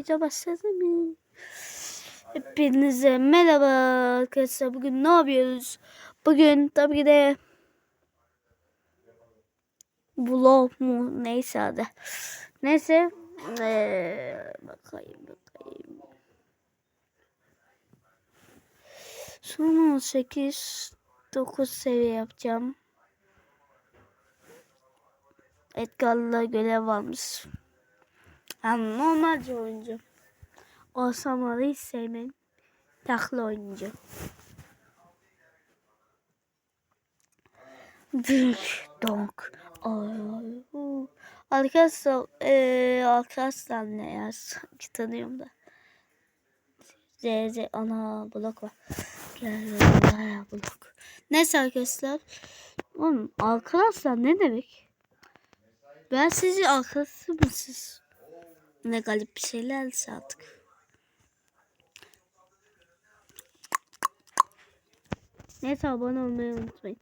Video başladı mı? Hepinize merhaba arkadaşlar. Bugün ne yapıyoruz? Bugün tabii ki de vlog mu neyse adı. Neyse ee, bakayım bakayım. Son 18 9 seviye yapacağım. Edgar'la görev varmış. Yani normalce oyuncu. Osamalı hiç sevmem. Taklı oyuncu. Büyük donk. Arkadaşlar, eee arkadaşlar ne ya? Sanki tanıyorum da. Z, Z, ana blok var. Gel gel blok. Neyse arkadaşlar. Oğlum arkadaşlar ne demek? Ben sizin arkadaşı mısınız? Ne garip bir şeylerse artık. Neyse abone olmayı unutmayın.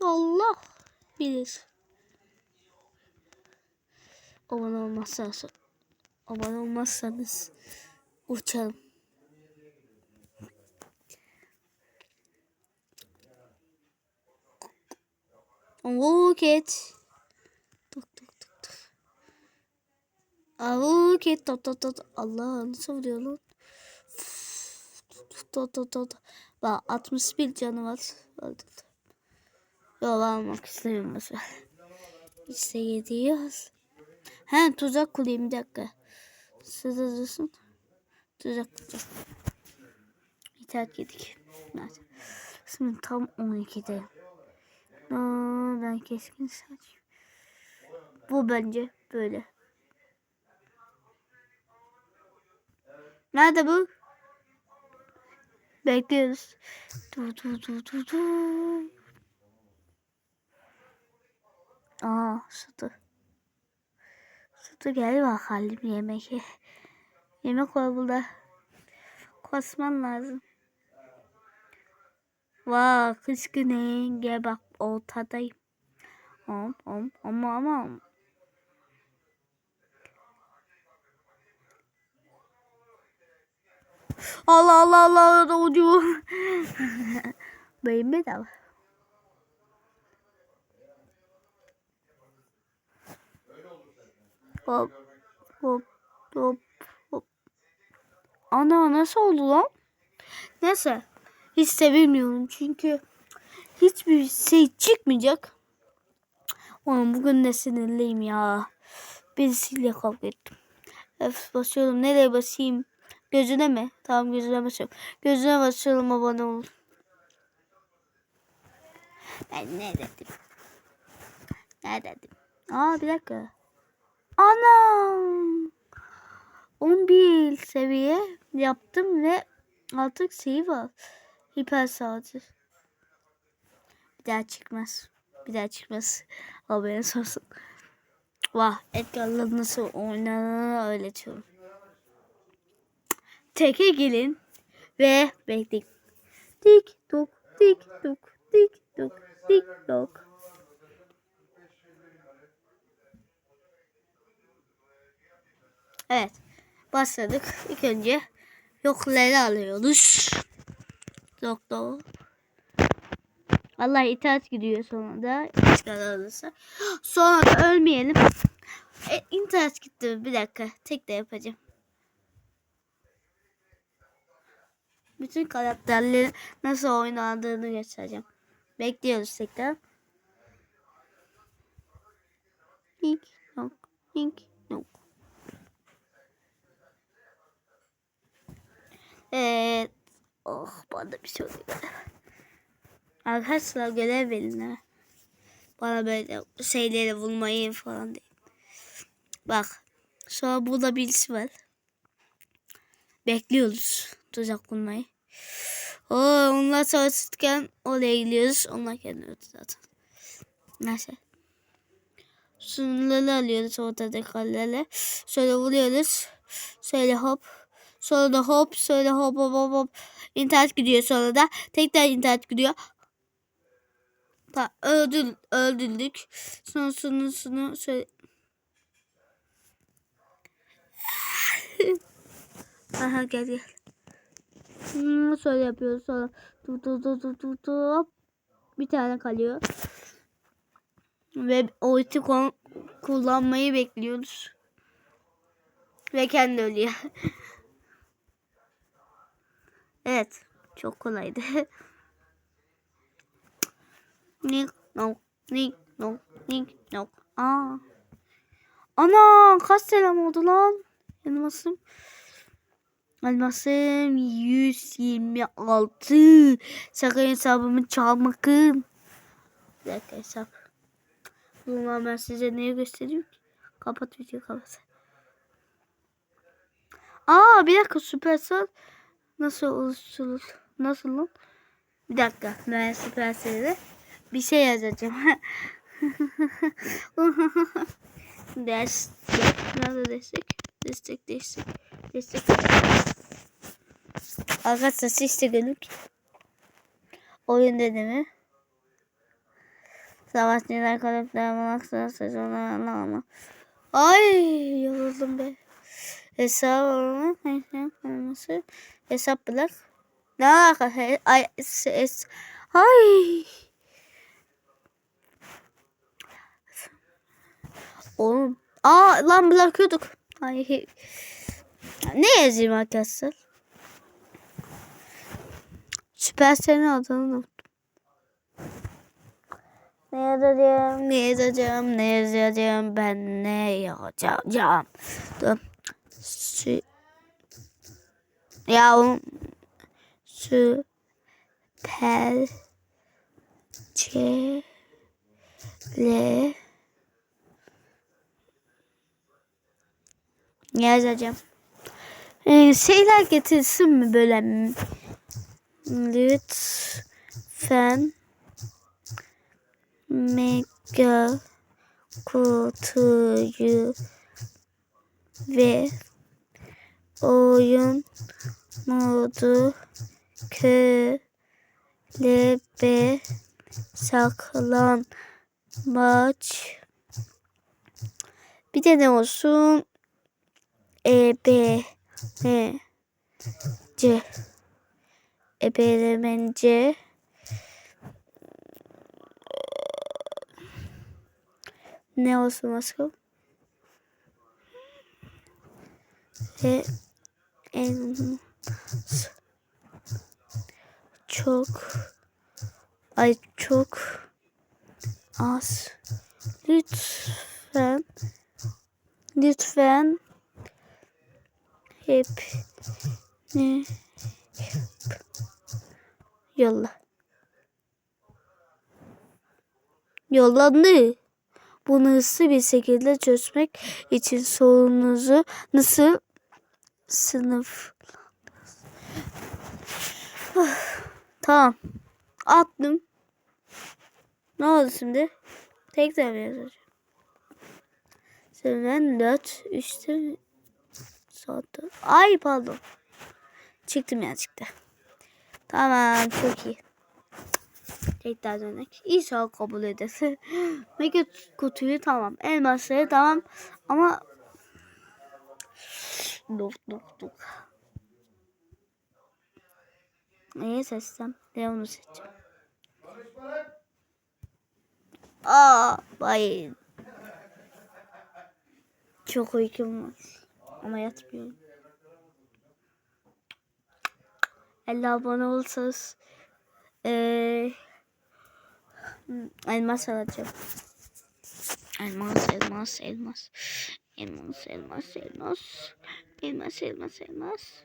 Allah bilir. Abone olmazsanız abone olmazsanız uçarım. Avuket. Tuk tuk tuk tuk. Avuket. Tot tot tot. Allah nasıl vuruyor lan? Tot tot tot. Bak 61 canı var. Öldü. Yok almak istemiyorum. İşte gidiyoruz. He tuzak kurayım bir dakika. Siz hazırsın. Tuzak kuracağım. İtaat yedik. Evet. Şimdi tam 12'de. Ben keskin saç. Bu bence böyle. Nerede bu? Bekliyoruz. Du du du du du. Aa sütü. Sütü gel bakalım yemek. ye. Yemek var burada. Kosman lazım. Vay kışkın gel bak ortadayım. Om om ama ama. Allah Allah Allah doğucu. Beyin bedava. Hop hop hop hop. Ana nasıl oldu lan? Neyse. Hiç sevilmiyorum çünkü hiçbir şey çıkmayacak. Oğlum bugün de sinirliyim ya. Birisiyle kavga ettim. Öf basıyorum. Nereye basayım? Gözüne mi? Tamam gözüne basıyorum. Gözüne basıyorum abone ol. Ben ne dedim? Ne dedim? Aa bir dakika. Anam. 11 seviye yaptım ve artık şey var. Hiper sağcı. Bir daha çıkmaz. Bir daha çıkmaz. Haberiniz olsun. Vah Edgar'la nasıl oynanır öğretiyorum. Teke gelin ve bekleyin. Tik tok tik tok tik tok tik tok. Evet. Başladık. İlk önce yokları alıyoruz. Doktor. Vallahi itaat gidiyor sonunda. Alırsa. Sonra da ölmeyelim. E, internet gitti. Bir dakika. Tek de yapacağım. Bütün karakterleri nasıl oynandığını göstereceğim. Bekliyoruz tekrar. Link yok. Link yok. Evet. Oh bana bir şey oluyor. Arkadaşlar görev verin ha. Bana böyle şeyleri bulmayı falan değil. Bak. Sonra burada birisi var. Bekliyoruz tuzak bulmayı. Oo, onlar savaşırken oraya gidiyoruz. Onlar öldü zaten. Neyse. Sınırları alıyoruz ortada kallerle. Şöyle vuruyoruz. Şöyle hop. Sonra da hop. Sonra hop hop hop hop. İnternet gidiyor sonra da. Tekrar internet gidiyor. Ta öldür, öldürdük. Son sonrasını söyle. Aha gel gel. Hmm, şöyle yapıyoruz sonra. Tu tu tu tu tu. hop. Bir tane kalıyor. Ve kon- kullanmayı bekliyoruz. Ve kendi ölüyor. evet. Çok kolaydı. Nick no. Nick no. Nick no. Aa. Ana kaç selam oldu lan? Elmasım. Elmasım 126. Sakın hesabımı çalmakın. Bir dakika hesap. Bunlar ben size neyi göstereyim ki? Kapat video kapat. Aa bir dakika Supercell nasıl oluşturulur? Nasıl lan? Bir dakika ben Supercell'e bir şey yazacağım. destek. Nerede destek? Destek destek. Destek. Arkadaşlar siz de görün. Oyun denemi. Savaşçılar kalıplar maksat sezonlarla ama. Ay yoruldum be. Hesap olması. Hesap bırak. Ne alaka? Ay, ses. Ay. Oğlum. Aa lan bırakıyorduk. Ay. Ne yazayım arkadaşlar? Süpersel'in adını unuttum. Ne yazacağım, ne yazacağım, ne yazacağım, ben ne yazacağım. Dur. Sü ya oğlum. Süper le yazacağım? Ee, şeyler getirsin mi böyle? Lütfen mega kutuyu ve oyun modu kölebe saklanmaç bir de ne olsun e b ne c. Ebelemence ne olsun başka? Ve en çok ay çok az. Lütfen lütfen hep. Ne? Yolla. Yollandı. Bunu hızlı bir şekilde çözmek için sorunuzu nasıl sınıf tamam. Attım. Ne oldu şimdi? Tekrar yazacağım? Senden 4 3'te saatte ay pardon çıktım ya çıktı tamam çok iyi tekrar dönek İnşallah kabul ederse Mega kutuyu tamam elmasları tamam ama Duk duk duk. Neyi seçsem? Leon'u seçeceğim. Aa, bayım. Çok uykum var. Ama yatmıyorum. 50 abone olursanız ee, elmas alacağım. Elmas, elmas, elmas. Elmas, elmas, elmas. Elmas, elmas, elmas.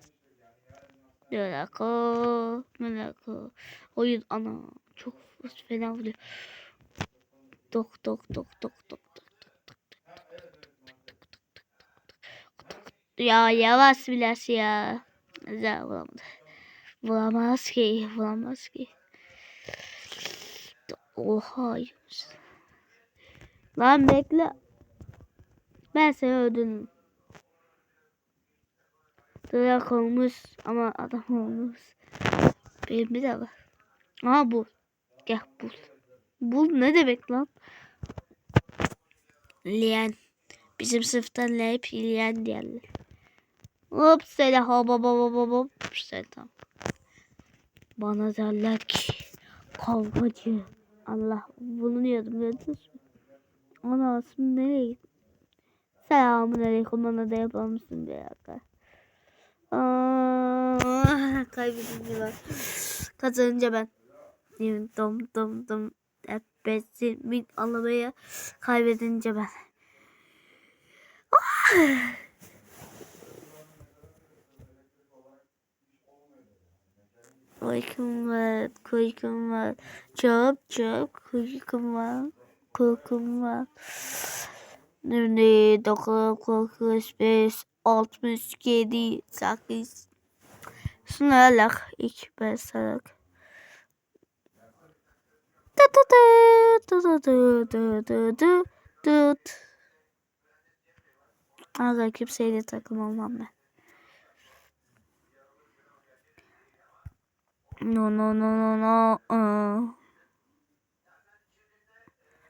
Melako, melako. Oyun ana çok fena vuruyor. Dok dok dok dok dok Ya yavaş biraz ya. Güzel vuramadı. Vuramaz ki, vuramaz ki. Oha. Lan bekle. Ben seni öldürdüm. Dayak olmuş ama adam olmuş. Benim bir de var. Aha bul. Gel bul. Bu ne demek lan? Liyen. Bizim sınıftan hep liyen diyorlar. Hop seni hop hop hop hop hop selam. Bana derler ki kavgacı. Allah bulunuyordum gördünüz mü? Ana şimdi nereye gittin? Selamun aleyküm bana da yapar mısın bir dakika? Kaybedince ben. Kazanınca ben. Dom dom dom. Hepsini alamaya kaybedince ben. Ah! Uykum var, kuykum var. Çok çok kuykum var, korkum var. Şimdi 9, 45, 67, 8. Sınırlak, ilk ben salak. Tut tut tut tut tut tut tut. Arkadaşlar kimseyle takılmam ben. No no no no no. aa.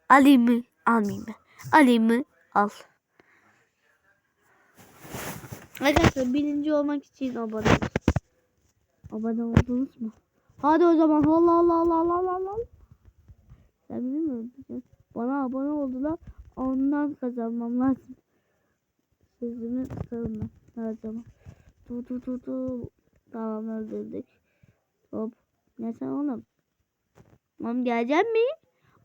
Alayım mı? Almayayım mı? Alayım mı? Al. Arkadaşlar birinci olmak için abone olun. Abone oldunuz mu? Hadi o zaman Allah Allah Allah Allah Allah Allah. Sen biliyor musun? Bana abone oldular. Ondan kazanmam lazım. Sözümü ben her zaman. Du du du du. Tamam öldürdük. Hop. Ne sen oğlum? Tamam gelecek mi?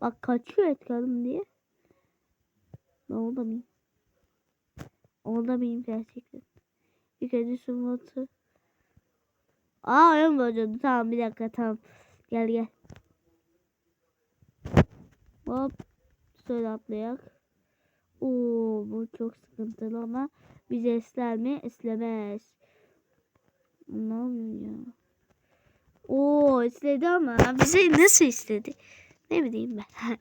Bak kaçıyor etkalım diye. Ne oldu mıyım? Oldu mıyım gerçekten? İlk önce sumatı. Aa oyun bozuyordu. Tamam bir dakika tamam. Gel gel. Hop. Şöyle atlayak. Oo bu çok sıkıntılı ama bize esler mi? Eslemez. Ne yapıyorsun ya? Oo istedi ama bize nasıl istedi? Ne bileyim ben.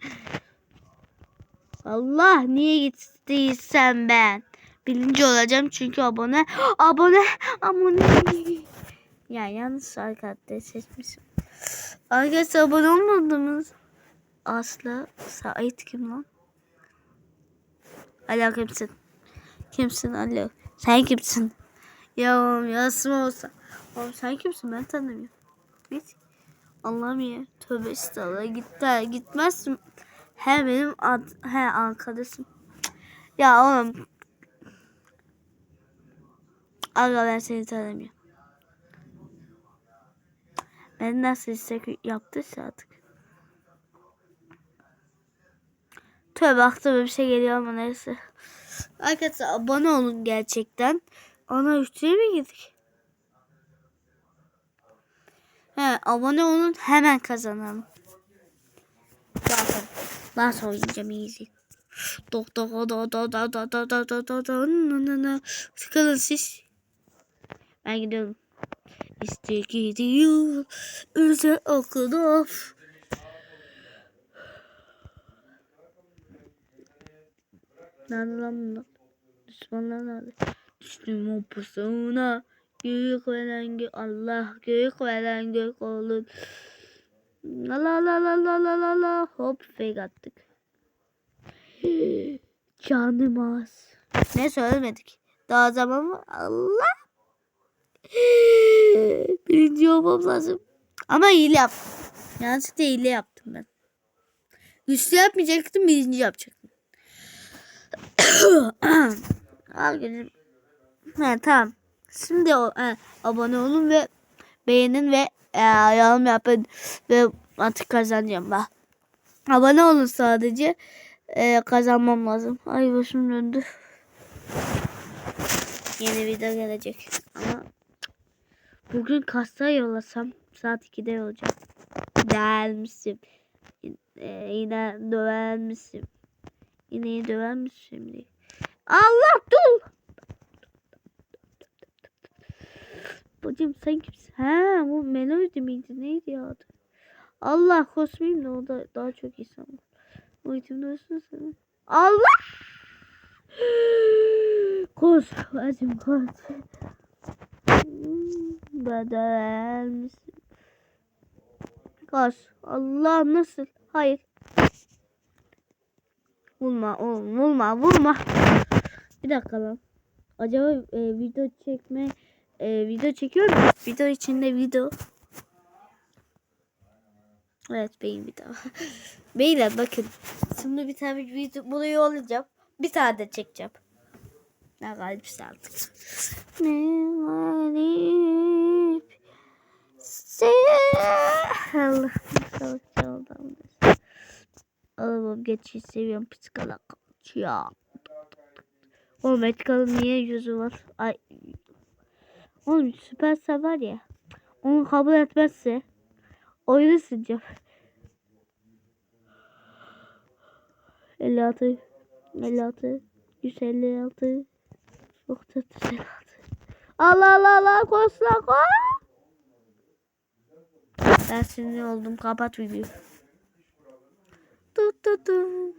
Allah niye gittiysem ben. Birinci olacağım çünkü abone abone abone. Ya yanlış arkadaşlar seçmişim. Arkadaşlar abone olmadınız. Aslı Sait kim lan? Alo kimsin? Kimsin alo? Sen kimsin? Ya yasım olsa. Oğlum sen kimsin ben tanımıyorum. Git. Ya. Tövbe estağfurullah. Git gitmezsin. He benim ad, he arkadaşım. Ya oğlum. Aga ben seni tanımıyorum. Ben nasıl istek yaptıysa artık. Tövbe aklıma bir şey geliyor ama neyse. Arkadaşlar abone olun gerçekten. Ana üçlüye mi girdik? He abone olun hemen kazanalım. Zaten nasıl oynayacağım easy. Dok dok dok dok dok dok dok dok dok dok dok Çıkalım siz. Ben gidiyorum. İşte gidiyor. Özel okulda. Nerede lan bunlar? Düşmanlar nerede? Düştüm o pusuna. Gök veren gök Allah gök veren gök olur. La la la la la la la la hop fake attık. Canım az. Ne söylemedik. Daha zaman mı? Allah. Birinci olmam lazım. Ama hile yaptım. Yanlışlıkla hile yaptım ben. Güçlü yapmayacaktım birinci yapacaktım. Al gülüm. He tamam. Şimdi he, abone olun ve beğenin ve e, yorum yapın ve artık kazanacağım ben. Abone olun sadece. E, kazanmam lazım. Ay başım döndü. Yeni video gelecek. Ama bugün kasa yollasam saat 2'de olacak. Der misin? E, yine döver? Yine döver? Allah dur. Bacım sen kimsin? Ha bu melodi miydi? Neydi ya adı? Allah kosmiyim de o da daha çok insan var. O itimde olsun sana. Allah! Kos. Bacım kos. Bedel misin? Kos. Allah nasıl? Hayır. Vurma oğlum vurma vurma. Bir dakika lan. Acaba e, video çekme e, video çekiyor mu? Video içinde video. Evet beyin video. Beyler bakın. Şimdi bir tane video bunu yollayacağım. Bir tane de çekeceğim. Ne galipse artık. Ne galip. Allah. Alamam geçişi seviyorum psikolog. Ya. Oğlum Etkal'ın niye yüzü var? Ay. Oğlum süpersen var ya. Onu kabul etmezse oyunu sileceğim. 56 56 156 nokta 56 Allah Allah Allah koş lan koş. Ben sinir oldum. Kapat videoyu. Tut tut tut.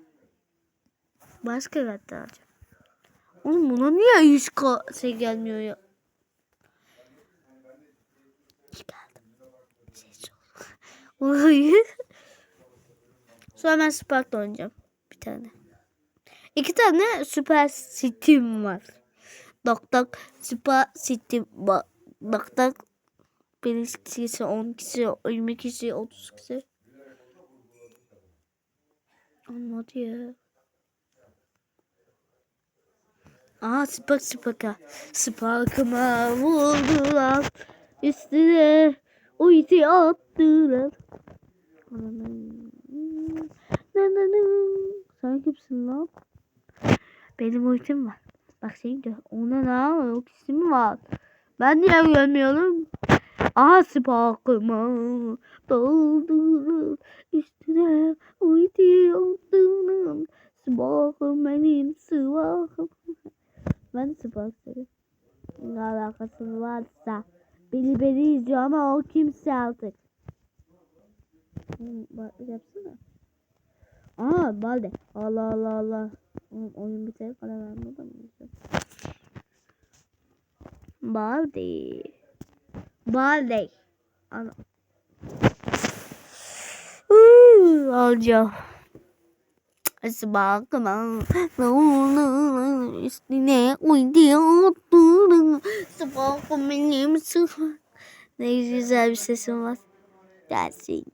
Başka katta alacağım. Oğlum buna niye 100 şey gelmiyor ya? Sonra ben Spark'la oynayacağım. Bir tane. İki tane Süper Steam var. Dok dok Süper Steam var. Dok dok. Bir kişi, 10 kişi, 20 kişi, 30 kişi. Olmadı ya. Aa Spark Spark'a. Spark'ıma vurdular. Üstüne uydu attılar. Sen kimsin lan? Benim ultim var. Bak senin de ona ne var? Ultisi mi var? Ben niye görmüyorum? Aha Spark'ıma doldular. Üstüne uydu attılar. Spark'ım benim Spark'ım. Ben seviyorum. Ne alakası varsa. Beni beni izliyor ama o kimse artık. Yapsana. Aa balde. Allah Allah Allah. Oğlum, oyun biter para vermedi mi? Balde. Balde. Ana. Uuu, alacağım. Spark'ıma üstüne uydu Spark'ım benim Spark. Ne güzel bir sesim var. Dersin.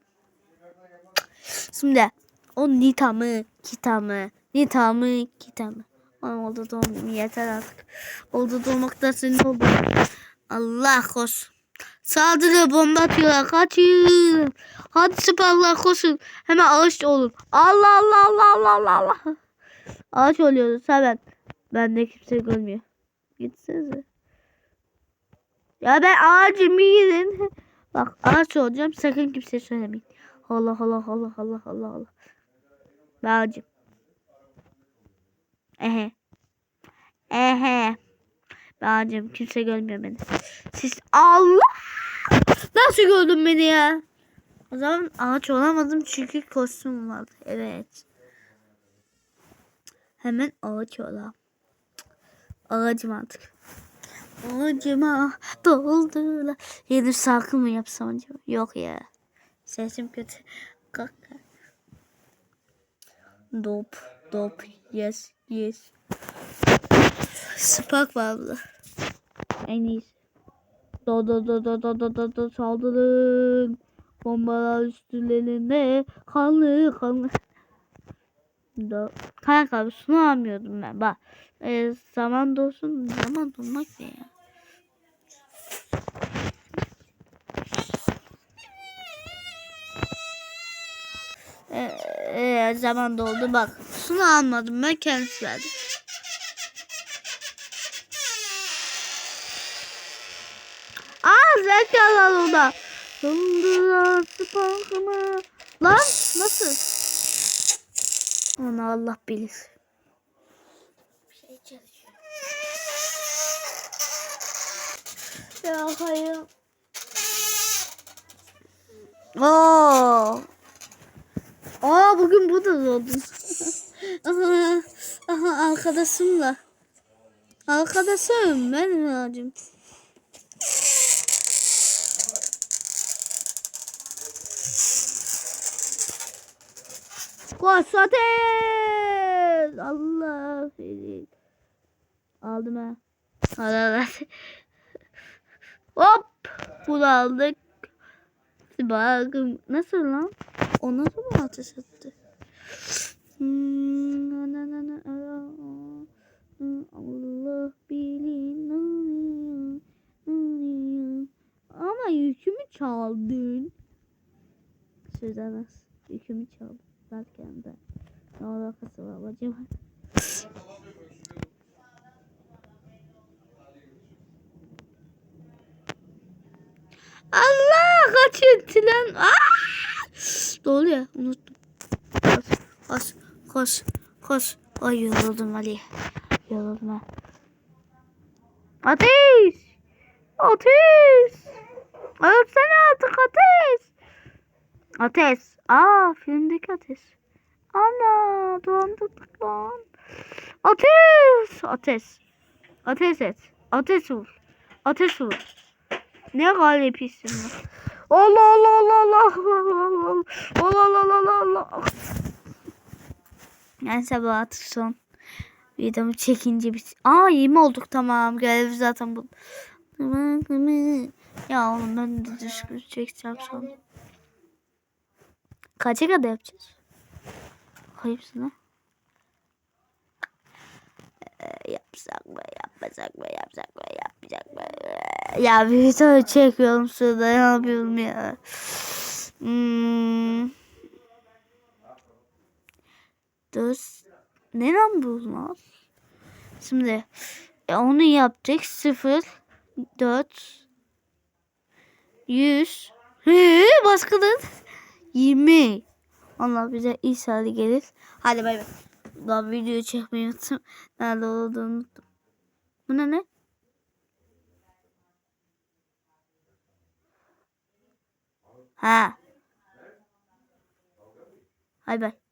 Şimdi o Nita mı, Kita mı, Nita mı, Kita mı? Ay oldu doğum yeter artık. Oldu doğmakta senin oldu. Allah koş. Saldırı bomba atıyorlar. Kaçın. Hadi süperler koşun. Hemen ağaç olun. Allah Allah Allah Allah Allah Allah. Ağaç oluyoruz hemen. Ben de kimse görmüyor. Gitsenize. Ya ben ağacım gidin. Bak ağaç olacağım. Sakın kimseye söylemeyin. Allah Allah Allah Allah Allah Allah. Ben ağacım. Ehe. Ehe. Ben ağacım. Kimse görmüyor beni. Siz Allah. Nasıl gördün beni ya? O zaman ağaç olamadım çünkü kostüm vardı. Evet. Hemen ağaç olam. Ağacım artık. Ağacıma doldular. Yeni şarkı mı yapsam acaba? Yok ya. Sesim kötü. Kalk. Dop. Dop. Yes. Yes. Spark var burada. En iyisi. Do do do do do do do do saldırın. Bombalar üstlerinde kanlı kanlı. Do. Kanka şunu almıyordum ben. Bak. E, zaman dolsun. Zaman dolmak ne ya? E, e, zaman doldu bak. Şunu almadım ben kendisi verdi. Aa zekalı spankımı. Lan nasıl? Onu Allah bilir. Şey çalışıyor. Ya hayır. Oo. Aa bugün bu da doğdun. aha, aha arkadaşımla. Arkadaşım benim ağacım. Kuasates. Allah seni. Aldım ha. Allah Hop. Bunu aldık. Bakın nasıl lan? O nasıl mı ateş etti? Hmm, Allah bilin. Ama yükümü çaldın. Söz Yükümü çaldın. Derken de. Ne alakası var acaba? Allah kaçın tren. Ne oluyor? Unuttum. Koş, koş, koş, koş. Ay yoruldum Ali. Yoruldum ha. Ateş! Ateş! Ölsene artık ateş! Ateş. Aa filmdeki ateş. Ana dolandık lan. Ateş! Ateş. Ateş et. Ateş vur. Ateş vur. Ne galip isim var. Allah Allah Allah Allah Allah Allah Allah Allah Allah Allah bu artık son videomu çekince bit. Aa 20 olduk tamam görev zaten bu. Ya oğlum ben de düzgün çekeceğim sonra. Kaça kadar yapacağız? Hayırsın Ee, yapsak mı yapmasak mı yapsak mı yapacak mı? Ya bir video çekiyorum şurada ne yapıyorum ya. Hmm. Dur. Ne lan bu lan? Şimdi e, onu yaptık. 0 4 100 Hı, başkadır. 20 Allah bize iyi sağlığı gelir. Hadi bay bay. Daha video çekmeyi unuttum. Nerede olduğunu unuttum. Bu ne ne? Ha. Hay bay.